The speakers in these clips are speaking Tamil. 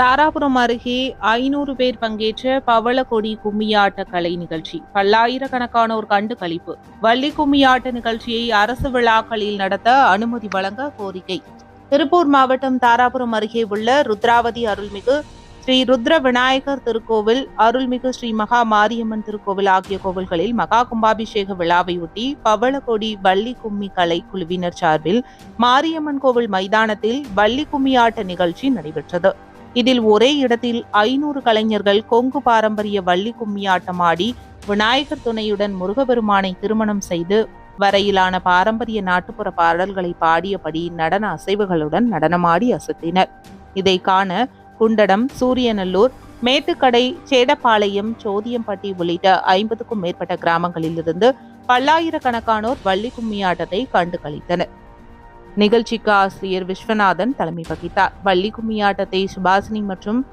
தாராபுரம் அருகே ஐநூறு பேர் பங்கேற்ற பவளக்கொடி கும்மியாட்ட கலை நிகழ்ச்சி. பல்லாயிரக்கணக்கானோர் கண்டு களிப்பு. வள்ளி கும்மியாட்ட நிகழ்ச்சியை அரசு விழாக்களில் நடத்த அனுமதி வழங்க கோரிக்கை. திருப்பூர் மாவட்டம் தாராபுரம் அருகே உள்ள ருத்ராவதி அருள்மிகு ஸ்ரீ ருத்ர விநாயகர் திருக்கோவில் அருள்மிகு ஸ்ரீ மகா மாரியம்மன் திருக்கோவில் ஆகிய கோவில்களில் மகா கும்பாபிஷேக விழாவையொட்டி பவளக்கொடி வள்ளி கும்மி கலை குழுவினர் சார்பில் மாரியம்மன் கோவில் மைதானத்தில் வள்ளி கும்மியாட்ட நிகழ்ச்சி நடைபெற்றது. இதில் ஒரே இடத்தில் ஐநூறு கலைஞர்கள் கொங்கு பாரம்பரிய வள்ளி கும்மியாட்டம் ஆடி விநாயகர் துணையுடன் முருகபெருமானை திருமணம் செய்து வரையிலான பாரம்பரிய நாட்டுப்புற பாடல்களை பாடியபடி நடன அசைவுகளுடன் நடனமாடி அசத்தினர். இதை காண குண்டடம் சூரியநல்லூர் மேட்டுக்கடை சேடப்பாளையம் சோதியம்பட்டி உள்ளிட்ட ஐம்பதுக்கும் மேற்பட்ட கிராமங்களிலிருந்து பல்லாயிரக்கணக்கானோர் வள்ளி கும்மியாட்டத்தை கண்டு கழித்தனர் நிகழ்ச்சிக்கு ஆசிரியர் விஸ்வநாதன் தலைமை வகித்தார். வள்ளி கும்மியாட்டத்தை சுபாசினி மற்றும்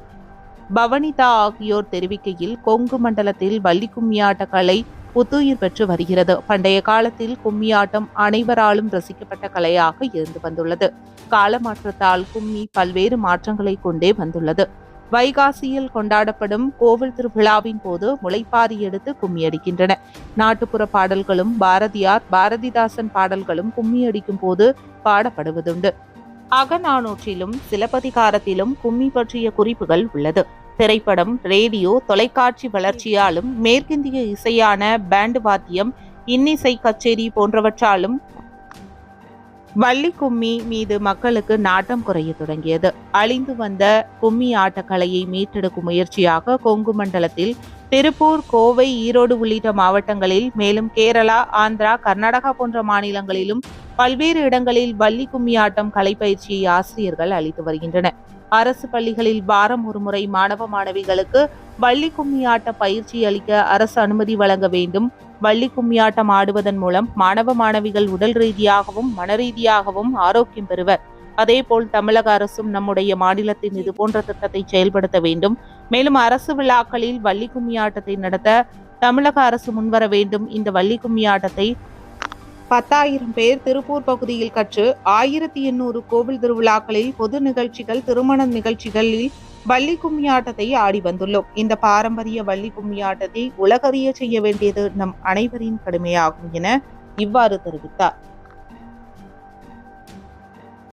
பவனிதா ஆகியோர் தெரிவிக்கையில் கொங்கு மண்டலத்தில் வள்ளி கும்மியாட்ட கலை புத்துயிர் பெற்று வருகிறது. பண்டைய காலத்தில் கும்மியாட்டம் அனைவராலும் ரசிக்கப்பட்ட கலையாக இருந்து வந்துள்ளது. காலமாற்றத்தால் கும்மி பல்வேறு மாற்றங்களை கொண்டே வந்துள்ளது. வைகாசியில் கொண்டாடப்படும் கோவில் திருவிழாவின் போது முளைப்பாரி எடுத்து கும்மி அடிக்கின்றன நாட்டுப்புற பாடல்களும் பாரதியார் பாரதிதாசன் பாடல்களும் கும்மியடிக்கும் போது பாடப்படுவதுண்டு. அகநானூற்றிலும் சிலப்பதிகாரத்திலும் கும்மி பற்றிய குறிப்புகள் உள்ளது. திரைப்படம் ரேடியோ தொலைக்காட்சி வளர்ச்சியாலும் மேற்கிந்திய இசையான பேண்ட் வாத்தியம் இன்னிசை கச்சேரி போன்றவற்றாலும் வள்ளி கும்மி மீது மக்களுக்கு நாட்டம் குறைய தொடங்கியது. அழிந்து வந்த கும்மி ஆட்டக்கலையை மீட்டெடுக்கும் முயற்சியாக கொங்கு மண்டலத்தில் திருப்பூர் கோவை ஈரோடு உள்ளிட்ட மாவட்டங்களில் மேலும் கேரளா ஆந்திரா கர்நாடகா போன்ற மாநிலங்களிலும் பல்வேறு இடங்களில் வள்ளி கும்மி ஆட்டம் கலை பயிற்சியை ஆசிரியர்கள் அளித்து வருகின்றனர். அரசு பள்ளிகளில் வாரம் ஒருமுறை மாணவ மாணவிகளுக்கு வள்ளி கும்மி ஆட்ட பயிற்சி அளிக்க அரசு அனுமதி வழங்க வேண்டும். வள்ளி கும்மியாட்டம் ஆடுவதன் மூலம் மாணவ மாணவிகள் உடல் ரீதியாகவும் மன ரீதியாகவும் ஆரோக்கியம் பெறுவர். அதேபோல் தமிழக அரசும் நம்முடைய மாநிலத்தின் இது போன்ற திட்டத்தை செயல்படுத்த வேண்டும். மேலும் அரசு விழாக்களில் வள்ளி கும்மியாட்டத்தை நடத்த தமிழக அரசு முன்வர வேண்டும். இந்த வள்ளி கும்மியாட்டத்தை பத்தாயிரம் பேர் திருப்பூர் பகுதியில் கற்று ஆயிரத்தி எண்ணூறு கோவில் திருவிழாக்களில் பொது நிகழ்ச்சிகள் திருமண நிகழ்ச்சிகளில் வள்ளி கும்மி ஆட்டத்தை ஆடி வந்துள்ளோம். இந்த பாரம்பரிய வள்ளி கும்மி ஆட்டத்தை உலகறிய செய்ய வேண்டியது நம் அனைவரின் கடமையாகும் என இவ்வாறு தெரிவித்தார்.